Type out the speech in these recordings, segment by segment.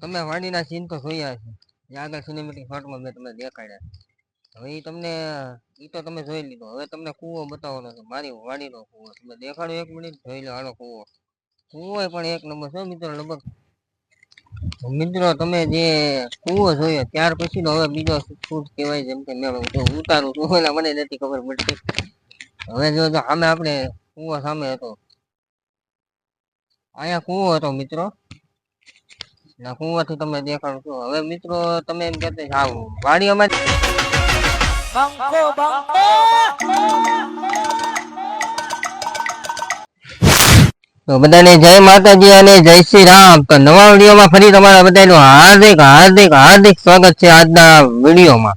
તમે વાડીના સીન તો જોયા છે એ આગળ સિનેમેટિક શોર્ટમાં મેં તમને દેખાડ્યા. હવે એ તમને એ તો તમે જોઈ લીધો. હવે તમને કૂવો બતાવવાનો છે. મારી વાડીનો કૂવો તમે દેખાડો એક મિનિટ, જોઈ લો આનો કૂવો. કૂવો પણ એક નંબર છે મિત્રો, લગભગ. મિત્રો, તમે જે કૂવો જોયો, ત્યાર પછી હવે બીજો શૂટ કહેવાય જેમ કે મેં ઉતારું છું એટલે મને નથી ખબર પડતી. હવે જો સામે આપણે કૂવો સામે હતો. અહીંયા કૂવો હતો, મિત્રો. ના કુવાથી તમે દેખાડો છો. હવે મિત્રો તમે એમ કહેતા છો, આ વાડી અમારી તો બધાને જય માતાજી અને જય શ્રી રામ. તો નવા વિડીયોમાં ફરી તમારા બધાનું હાર્દિક હાર્દિક હાર્દિક સ્વાગત છે આજના વિડીયોમાં.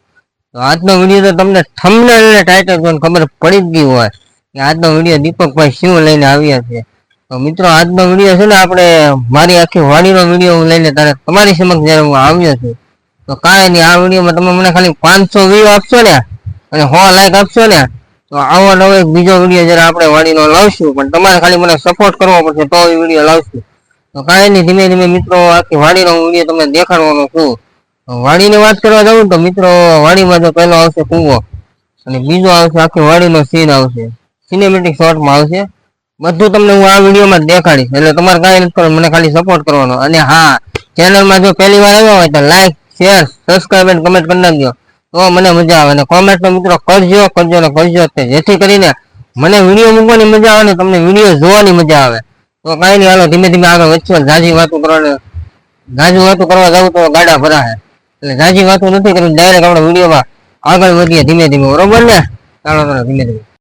તો આજનો વીડિયો તો તમને થંબનેલ અને ટાઇટલ જોઈને ખબર પડી જ ગઈ હોય કે આજનો વીડિયો દીપકભાઈ શું લઈને આવ્યા છે. મિત્રો, આજનો વીડિયો છે ને આપણે મારી આખી વાડીનો વીડિયો હું લઈને તારે તમારી સમક્ષ જ્યારે હું આવ્યો છું, તો કાંઈ નહીં, આ વિડીયોમાં તમે મને ખાલી પાંચસો વ્યૂ આપશો ને, અને સો લાઈક આપશો ને, તો આવો નવો એક બીજો વીડિયો જ્યારે આપણે વાડીનો લાવશું, પણ તમારે ખાલી મને સપોર્ટ કરવો પડશે, તો એ વીડિયો લાવશું. તો કાંઈ નહીં, ધીમે ધીમે મિત્રો, આખી વાડીનો વીડિયો તમને દેખાડવાનો છું. વાડીની વાત કરવા જાઉં તો મિત્રો વાડીમાં જો પહેલો આવશે કૂવો, અને બીજો આવશે આખી વાડીનો સીન આવશે. સિનેમેટિક શોર્ટમાં આવશે. બધું તમને હું આ વિડીયોમાં દેખાડીશ. એટલે તમારે કાંઈ નથી કરવાનું, મને ખાલી સપોર્ટ કરવાનો. અને હા ચેનલમાં જો પહેલી વાર આવ્યા હોય તો લાઈક શેર સબસ્ક્રાઈબ અને કમેન્ટ કરી નાખજો. તો મને મજા આવે. અને કોમેન્ટનો મિત્રો કરજો કરજો ને કરજો તે. જેથી કરીને મને વીડિયો મૂકવાની મજા આવે ને તમને વીડિયો જોવાની મજા આવે. તો કાંઈ નહીં, હાલો, ધીમે ધીમે આગળ વચ્ચે ઝાઝી વાતો કરવાની ઝાઝી વાતો કરવા જાવ તો ગાડા ભરાશે. એટલે ઝાઝી વાતો નથી કરવી ડાયરેક્ટ આપણે વિડીયોમાં આગળ વધીએ ધીમે ધીમે. બરોબર ને? ચાલો, ધીમે ધીમે.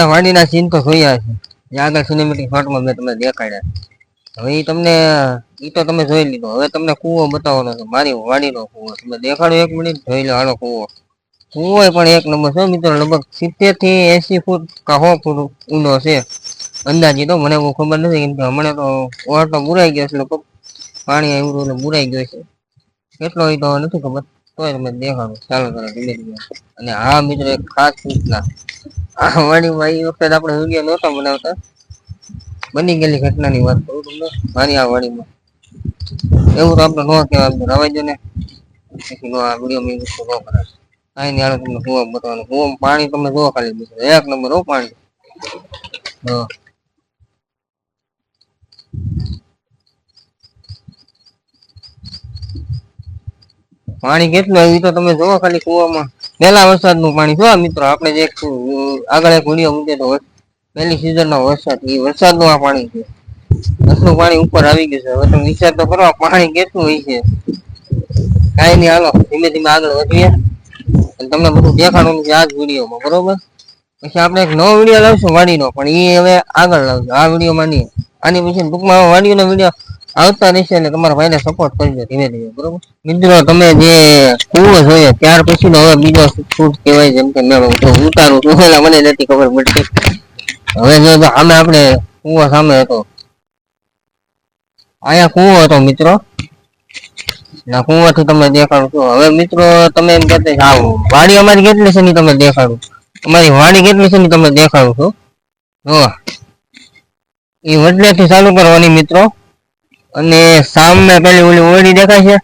તમે વાડીના સીન તો જોયા છે. આગળ સિનેમેટિક શોર્ટમાં મેં તમને દેખાડ્યા. હવે એ તમને એ તો તમે જોઈ લીધો. હવે તમને કૂવો બતાવવાનો છે. મારી વાડીનો કૂવો. તમે દેખાડો એક મિનિટ, જોઈ લો આનો કૂવો. કૂવો પણ એક નંબર છે મિત્રો. લગભગ સિત્તેરથી એસી ફૂટ કા હો ફૂટ ઊંડો છે. અંદાજી તો મને બહુ ખબર નથી, કેમ કે હમણાં તો ઓર તો બુરાઈ ગયો છે લોકો પાણી આવ્યું એટલે બુરાઈ ગયો છે. કેટલો એ તો નથી ખબર. તોય તમે દેખાડો. ચાલો ચાલો, ધીમે ધીમે. અને હા, મિત્રો, એક ખાસ સૂચના. વાડીમાં એ વખતે આપણે વીડિયો નહોતા બનાવતા. બની ગયેલી ઘટનાની વાત કરું તમને. મારી આ વાડીમાં એવું તો આપણે ન કહેવાય રવાજો ને આ ન તમને કુવા બતાવવાનું. કુવામાં પાણી તમે જોવા ખાલી મિત્રો એક નંબર હો પાણી. પાણી કેટલું આવ્યું તો તમે જોવો ખાલી કુવામાં. પહેલા વરસાદનું પાણી જો મિત્રો આપણે જે આગળ એક વીડિયો વર- પહેલી સિઝનનો વરસાદ એ વરસાદનું આ પાણી છે. આટલું પાણી ઉપર આવી ગયું છે. હવે તમે વિચાર તો કરો પાણી કેટલું હોય છે. કાંઈ નહીં, હાલો, ધીમે ધીમે આગળ વધીએ. તમને બધું દેખાડવાનું છે આ જ વિડીયોમાં, બરોબર? પછી આપણે એક નવો વીડિયો લાવશું, વાડીનો. પણ એ હવે આગળ લાવશું. આ વિડીયોમાં નહીં. આની પછી ટૂંકમાં વાડીનો વીડિયો આવતા રહેશે એટલે તમારા ભાઈને સપોર્ટ કરજો ધીમે ધીમે, બરોબર? મિત્રો, તમે જે કુવો જોયો ત્યાર પછી હવે બીજો શૂટ કહેવાય, જેમ કે મેં ઉતારું છું એટલે મને નથી ખબર પડતી. હવે જો આમે આપણે કુવો સામે હતો. અહીંયા કૂવો હતો, મિત્રો. ના, કુવાથી તમે દેખાડું છું. હવે મિત્રો, તમે એમ કહેતા આવો વાડી અમારી કેટલી છે ની તમે દેખાડું. અમારી વાડી કેટલી છે ની તમે દેખાડું છું. જો, એ વડલેથી ચાલુ કરવાની, મિત્રો. અને સામે પેલી ઓલી ઓળી દેખાય છે?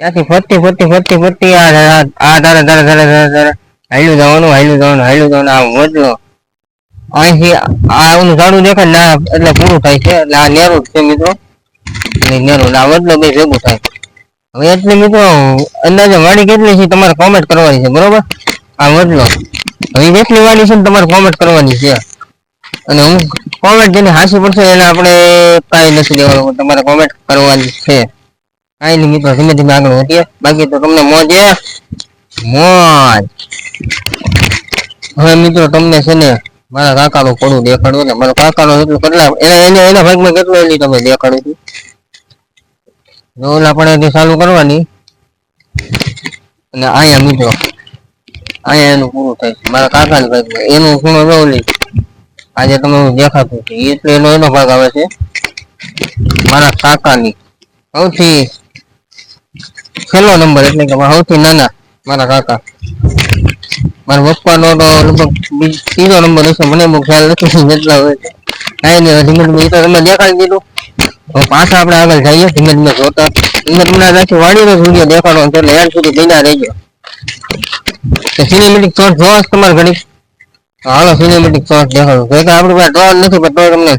ત્યાંથી ફરતી ફરતી ફરતી ફરતી આ ધારે ધારે ધારે ધારે ધારે હાલ્યું જવાનું હાલ્યું જવાનું હાલ્યું જવાનું, આ વધલો અહીંથી આ ઓલું ઝાડું દેખાય ના એટલે પૂરું થાય છે, એટલે આ નેરું છે મિત્રો. નેરું, આ વડલો બે ભેગું થાય. હવે એટલે મિત્રો, અંદાજે વાડી કેટલી છે તમારે કોમેન્ટ કરવાની છે, બરોબર? આ વધલો હવે કેટલી વાડી છે ને તમારે કોમેન્ટ કરવાની છે. અને હું કોમેન્ટ જેને હાસી પડશે એને આપણે કાંઈ નથી દેવાનું તમારે કોમેન્ટ કરવાની છે. કાંઈ નહીં મિત્રો, ધીમે ધીમે આગળ વધીએ. બાકી તો તમને મોજ એ મોજ. હવે મિત્રો તમને છે ને, મારા કાકાનું પડું દેખાડવું ને, મારા કાકાનો એટલું કેટલા, એના એના ભાગમાં કેટલું એની તમે દેખાડું છું? રોલ આપણે ચાલુ કરવાની. અને અહીંયા મિત્રો, અહીંયા એનું પૂરું થાય મારા કાકાની ભાગમાં, એનું ખૂણો ઓલી આજે તમે દેખાતું એટલે એનો એનો ભાગ આવે છે. મારા કાકાની. સૌથી છેલ્લો નંબર એટલે કે સૌથી નાના મારા કાકા. મારા પપ્પાનો તો લગભગ ત્રીજો નંબર હશે. મને બહુ ખ્યાલ નથી. જેટલા હોય છે. કાંઈ નહીં ધીમે ધીમે એ તમે દેખાડી દીધું. હવે પાછા આપણે આગળ જઈએ. ધીમે ધીમે જોતા ધીમે ધીમે વાડીનો સૂર્ય વીડિયો દેખાડવાનો એટલે એન્ડ સુધી જઈને રહેજો. સિનેમેટિક શોર્ટ જોવા તમારે તો હાલો સિનેમેટિક શોર્ટ દેખાડું. તો કે આપણી પાસે ડ્રોન નથી, પણ તોય તમને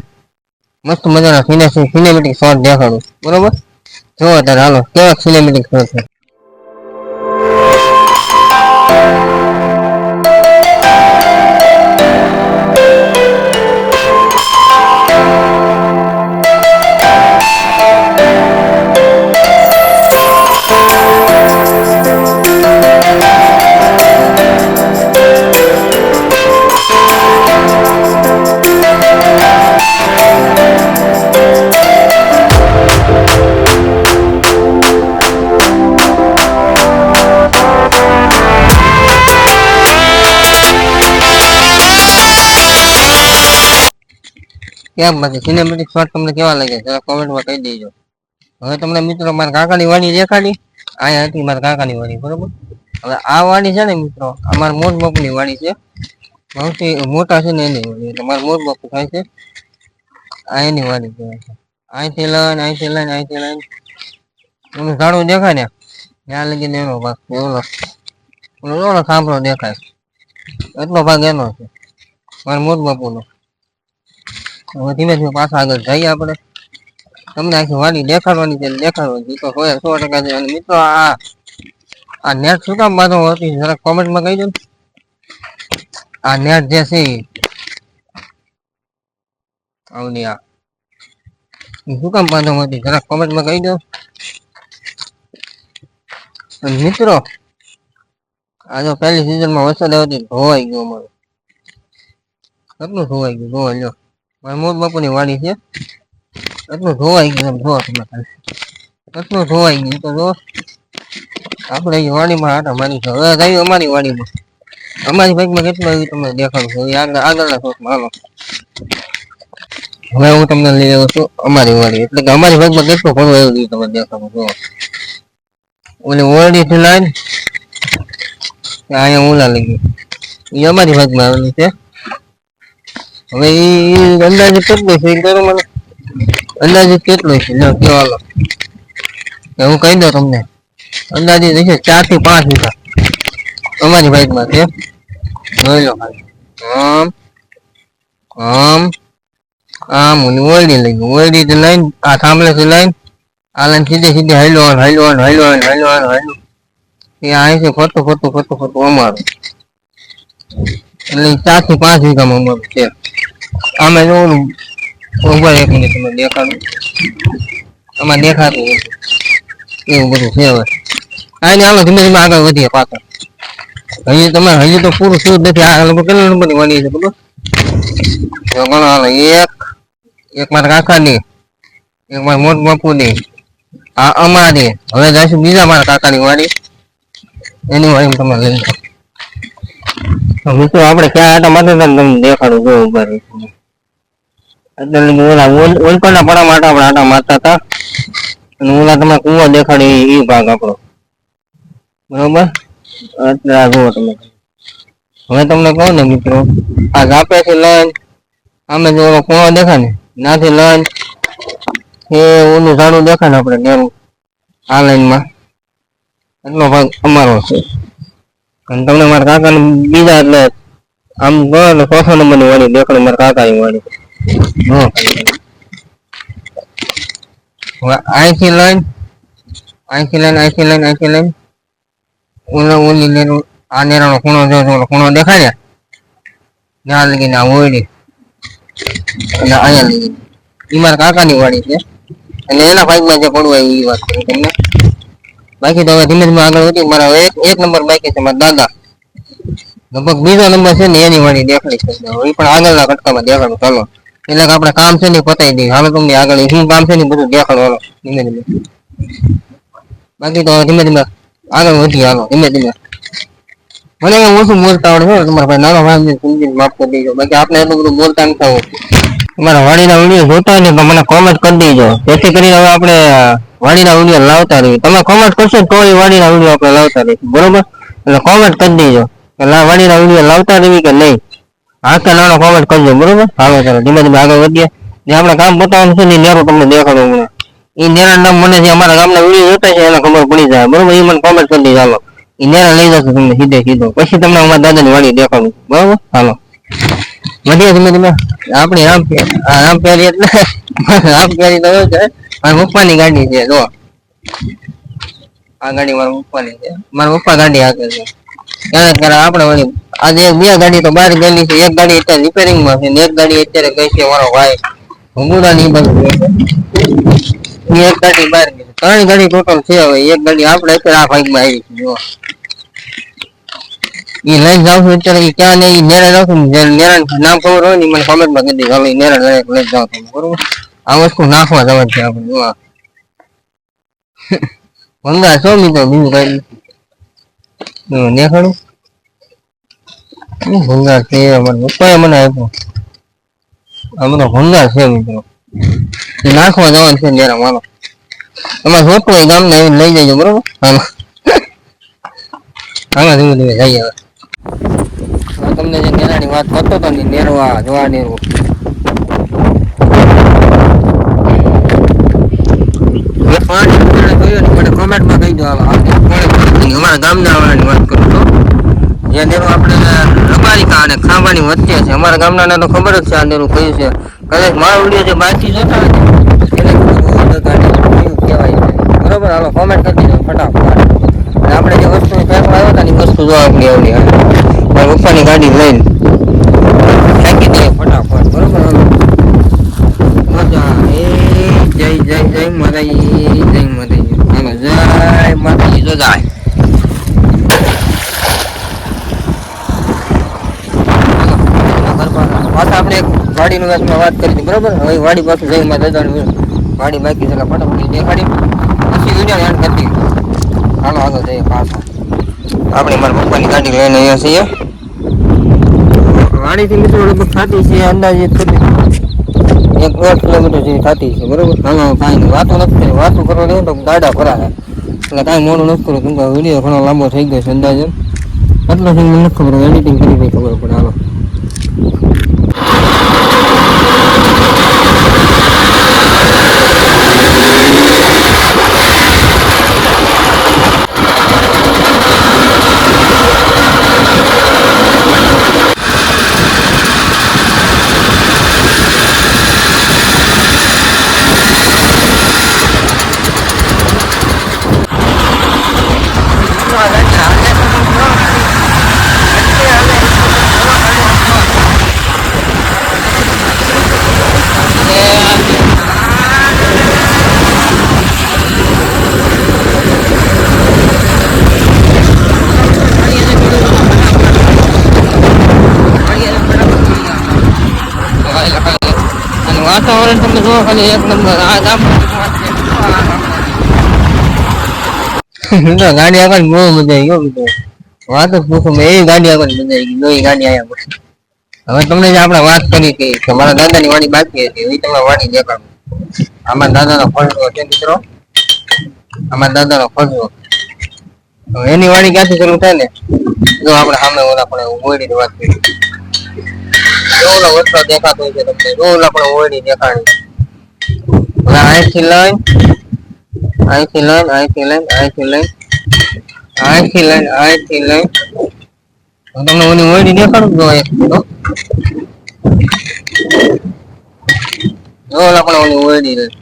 મસ્ત મજાના સિને સિનેમેટિક શોર્ટ દેખાડું. બરોબર? જો અત્યારે, હાલો, કેવા સિનેમેટિક શોર્ટ છે? કેમ? બાકી સિનેમેટિક શોટ તમને કેવા લાગે? જરા કોમેન્ટમાં કહી દેજો. હવે તમને મિત્રો, મારા કાકાની વાડી દેખાડી. અહીંયા હતી મારા કાકાની વાડી બરોબર? હવે આ વાડી છે ને મિત્રો અમારા મોજ બાપુની વાડી છે. સૌથી મોટા છે ને એની વાડી એટલે મારા મોટ બાપુ થાય છે. આ એની વાડી કહેવાય છે. અહીંથી લઈને અહીંથી લઈને અહીંથી લઈને. ઓલું ઝાડું દેખાય ને? ત્યાં લગીને એનો ભાગ ઓલો ઓલો સાંભળો દેખાય. એટલો ભાગ એનો છે. મારા મોટ બાપુનો. હવે ધીમે ધીમે પાછા આગળ જઈએ આપણે. તમને આખી વાડી દેખાડવાની છે દેખાડવાની તો સો સો ટકા છે. અને મિત્રો આ આ નેટ શું કામ બાંધો હતી જરાક કોમેન્ટમાં કહી દો આ નેટ જે છે આવની આ શું કામ બાંધો હતી જરાક કોમેન્ટમાં કહી દો. મિત્રો, આ જો પહેલી સિઝનમાં વરસાદ આવ્યો હતો ધોવાઈ ગયો અમારો. કેટલું ધોવાઈ ગયું? ધોવાઈ લ્યો મારા બાપુની વાડી છે. એટલું ધોવાઈ ગયું એમ જોવો તમે ધોવાઈ ગયું, તો જો. આપણે અહીં વાડીમાં આટા મારી છે હવે જઈએ અમારી વાડીમાં અમારી બાઈકમાં કેટલું આવ્યું તમને દેખાડું છું. આગળ, આગળના શોખમાં હાલો. હવે હું તમને લઈ આવ્યો છું અમારી વાડી એટલે કે અમારી બાઈકમાં કેટલું ઘણું આવ્યું રહ્યું તમને દેખાડું જો ઓલી ઓરડી થી લાઈન. અહીંયા ઓલા લઈ ગયું એ અમારી બાઈકમાં આવેલું છે. હવે એ અંદાજે કેટલું છે? એ મને. અંદાજે કેટલું છે? લ્યો, કયો હાલો. હું કહી દઉં તમને. અંદાજે હશે ચારથી પાંચ વીઘા. અમારી બાઈકમાં છે જોઈ લો ખાલી. આમ આમ આમ, ઓલી ઓરડી લઈ ઓરડી લઈને, આ થાંભલેથી લઈને, આ લઈને સીધે સીધે હાઈલો હાઈલો હાઈલો હાઈલો હાઈલો એ અહીંથી ફરતું ફરતું ફરતું ખોટું અમારું. એટલે ચારથી પાંચ વીઘામાં અમારું છે. જો ઓલું ઉપર એક મિનિટ તમને દેખાડું. આમાં દેખાતું એવું બધું છે હવે. નહીં હાલો ધીમે ધીમે આગળ વધીએ પાછળ. હજી તમે હજી તો પૂરું શું નથી. આ લોકો કેટલા નંબરની વાળી છે જો ઘણો હાલો, એક એક મારા કાકાની, એક મારા મોટ બાપુની, આ અમારી. હવે જઈશું બીજા મારા કાકાની વાડી. એની વાડી તમે લઈ લો મિત્રો આપણે ક્યાં આટા માટે તમને દેખાડું જો ઊભા લગી ઓલા ઓલ- ઓલકોના પડા માટે આપણે આટા મારતા હતા. અને ઓલા તમે કુવો દેખાડે, એ ભાગ આપણો. બરોબર? એટલે આ જુઓ તમે. હવે તમને કહું ને, મિત્રો, આ ઝાપેથી લઈને આમે જો ઓલો કુવો દેખાય ને નાથી લઈને એ ઓલું ઝાડું દેખાય ને આપણે નેરું આ લાઈનમાં. એટલો ભાગ અમારો છે. અને તમને મારા કાકાને બીજા એટલે આમ કહો ચોથો નંબરની વાળી દેખાડે મારા કાકાની વાળી અહીંથી લઈને અહીંથી લઈને અહીંથી લઈને અહીંથી લઈને, ઓલો ઓલી નેરું, આ નેરાનો ખૂણો જો ઓલો ખૂણો દેખાય ને ત્યાં લગીને આ ઓળી અને અહીંયા લગી એ મારા કાકાની વાળી છે. અને એના પાઇપમાં જે પડવું એ વાત કરું તમને. બાકી તો હવે ધીમે ધીમે આગળ વધી મારા એક એક નંબર બાકી છે, મારા દાદા. લગભગ બીજો નંબર છે ને એની વાડી દેખાડી છે. એ પણ આગળના કટકામાં દેખાડું. ચાલો. એટલે કે આપણે કામ છે ને પતાવી દઈએ. હાલો તમને આગળ શું કામ છે ને બધું દેખાડો. હાલો. ધીમે ધીમે. બાકી તો ધીમે ધીમે આગળ વધી હાલો. ધીમે ધીમે. મને એમ ઓછું બોલતા આવડે છે તમારા ભાઈ નાનો ભાઈ સમજીને માફ કરી દેજો. બાકી આપણે એટલું બધું બોલતા નથી આવડતું. તમારા વાડીના વીડિયો જોતા હોય ને તો મને કોમેન્ટ કરી દેજો. જેથી કરીને હવે આપણે વાડીના વીડિયો લાવતા રહીએ. તમે કોમેન્ટ કરશો તો એ વાડીના વીડિયો આપણે લાવતા રહીશું. બરોબર? એટલે કોમેન્ટ કરી દેજો. કે વાડીના વીડિયો લાવતા રહીએ કે નહીં? હા કે નાનો કોમેન્ટ કરજો, બરોબર? હાલો, ચાલો, ધીમે ધીમે આગળ વધીએ. જે આપણે કામ બતાવવાનું છે ને નેરો તમને દેખાડો હમણાં. એ નેરા નામ મને જે અમારા ગામના વીડિયો જોતા છે એને ખબર પડી જાય. બરોબર? એ મને કોમેન્ટ કરી દેજો. હાલો. એ નેરા લઈ જશે તમને સીધે સીધો. પછી તમને અમારા દાદાની વાડી દેખાડું. બરોબર? હાલો. વધીએ ધીમે ધીમે. આપણી રામ રામ પ્યારી એટલે રામ પ્યારી તો છે. મારા પપ્પાની ગાડી છે, જો. આ ગાડી મારા પપ્પાની છે. મારા પપ્પા ગાડી હાકે છે. આપણે આજે બે ગાડી તો બહાર ગયેલી છે. એક ગાડી અત્યારે રિપેરિંગમાં છે ને એક ગાડી અત્યારે ગઈ છે મારો ભાઈ ભૂંગુડા ની બધું એક ગાડી બહાર ગઈ ત્રણ ગાડી ટોટલ છે હવે. એક ગાડી આપણે અત્યારે આ ભાઈ માં આવી છે, જો. એ લઈને જાઉં છું અત્યારે. ક્યાં ને નેરા જાઉં છું નેરા નામ ખબર હોય ને મને comment માં કહી દેજો હાલો નેરા લઈ લઈ જાઓ તમે બરોબર? આ વસ્તુ નાખવા જવાનું છે આપણે. ભંગાર છો મિત્રો, બીજું કઈ દેખાડું. શું છે છે મિત્રો. નાખવા જવાનું છે નેરા મારો તમારે જોતું હોય ગામને એવું લઈ જજો, બરોબર? આમાં આમાં ધીમે ધીમે તમને જે નેરાની વાત હતો ને જોવા નેરવું. પાણી ઉતારે જોયું ને મને કોમેન્ટમાં કહી દો અમારા ગામના વાળાની વાત કરું છું. જે આપણે રબારિકા અને ખાંભાની વચ્ચે છે. અમારા ગામના તો ખબર જ છે આ કયું છે. કદાચ મારો વીડિયો જે બાકી જોતા હાલો કોમેન્ટ કરી ફટાફટ. આપણે જે વસ્તુ ફેંકવા આવ્યા વસ્તુ જોવા આપણી આવડી. ગાડી લઈને ફેંકી દઈએ ફટાફટ બરોબર હાલો મજા એ જય જય જય માતાજી જય માતાજી હાલો જય માતાજી જો જાય પાછા આપણે એક વાડીનું વ્યાસમાં વાત કરી હતી, બરાબર? હવે વાડી પાછું જઈ મારે દાદાની વાડી બાકી છે ફટાફટ દેખાડી. પછી વીડિયો એન્ડ કરી હાલો આગળ જઈએ પાછા. આપણે મારા પપ્પાની ગાડી લઈને અહીંયા છીએ. વાડીથી મિત્રો લગભગ થતી છે અંદાજે થતી એક દોઢ કિલોમીટર જેવી થતી છે, બરોબર? હાલો કાંઈ વાતો નથી કરી, વાતો કરવા નહીં તો ગાડા ભરાય. એટલે કાંઈ મોડું નથી કર્યું કેમ કે વીડિયો ઘણો લાંબો થઈ ગયો છે અંદાજે. એટલો મને ખબર એડિટિંગ કરી ખબર પડે. હાલો. વાતાવરણ તમે જોવો ખાલી એક નંબર આ ગામ ગાડી આગળ. બહુ મજા આવી ગયો બધો વાત પૂછો મેં એવી ગાડી આગળ મજા આવી ગઈ નવી ગાડી આયા પછી હવે તમને જે આપણે વાત કરી હતી કે મારા દાદાની વાણી બાકી હતી એ તમે વાણી દેખાડો આમાં દાદાનો ફળનો છે મિત્રો આમાં દાદાનો હવે એની વાડી ક્યાંથી શરૂ થાય ને? જો આપણે સામે ઓલા પણ ઓયડીની વાત કરી ઓલો વસ્ત્ર દેખાતો છે તમને. ઓલા પણ ઓયડી દેખાણી. હવે અહીંથી લઈને અહીંથી લઈને અહીંથી લઈને અહીંથી લઈને અહીંથી લઈને અહીંથી લઈને. હું તમને ઓની ઓળી દેખાડું જો. એક ઓલા પણ ઓલી ઓયડી લઈને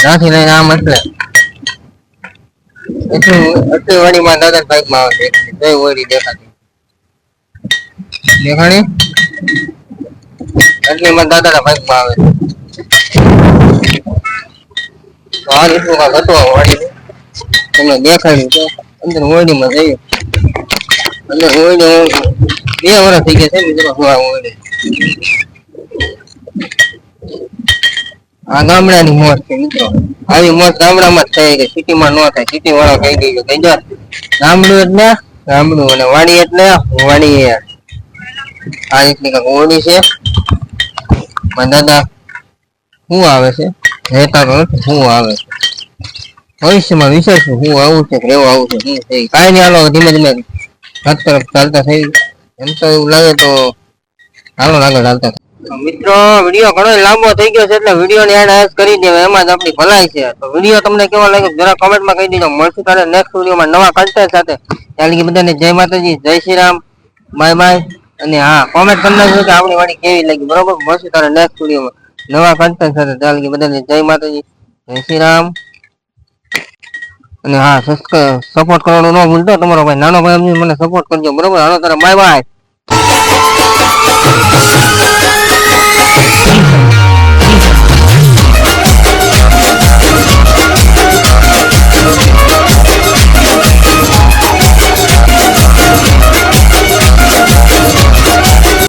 ત્યાંથી લઈને આમ એટલે. એટલું, એટલી વાડીમાં દાદા બાઈકમાં આવે છે. બે ઓયડી દેખાતી. દેખાણી? એટલે મારા દાદાના બાઈકમાં આવે. તો આ રીતનું કાંઈક હતું આ વાડીનું તમને દેખાડ્યું તો અંદર ઓયડીમાં જઈએ. ઓયડી હું બે વર્ષ થઈ ગયા છે મિત્રો હું આ ઓયડી આ ગામડાની મોજ છે મિત્રો. આવી મોજ ગામડામાં જ થાય કે સિટીમાં ન થાય. સિટી વાળા કહી દઈએ કઈ જા ગામડું એટલે ગામડું અને વાડી એટલે વાડી. આ રીતની કંઈક ઓરડી છે. દાદા શું આવે છે? રહેતા તો શું આવે છે. ભવિષ્યમાં વિશેષ હું આવું છે કે રહેવું આવું છે શું છે કાંઈ નહીં, હાલો, ધીમે ધીમે હાથ તરફ ચાલતા થઈ એમ તો એવું લાગે તો હાલો, આગળ ચાલતા મિત્રો, વીડિયો ઘણો લાંબો થઈ ગયો છે એટલે વીડિયો ને એડ એસ કરી દેવા એમાં જ આપણી ભલાઈ છે. તો વીડિયો તમને કેવો લાગ્યો જરા કોમેન્ટમાં કહી દીધો મળશું તારે નેક્સ્ટ વિડીયોમાં નવા કન્ટેન્ટ સાથે. ત્યાં લગી બધાને જય માતાજી, જય શ્રી રામ. Bye bye. અને હા કોમેન્ટ કરી નાખજો કે આપણી વાણી કેવી લાગી. બરોબર? મળશું તારે નેક્સ્ટ સ્ટુડિયોમાં નવા કન્ટેન્ટ સાથે. ચાલ લગી બધાને જય માતાજી. જય શ્રી રામ. અને હા સપોર્ટ કરવાનું ન ભૂલતો. તમારો ભાઈ, નાનો ભાઈ મને સપોર્ટ કરજો. બરોબર? હાલો, તારે બાય બાય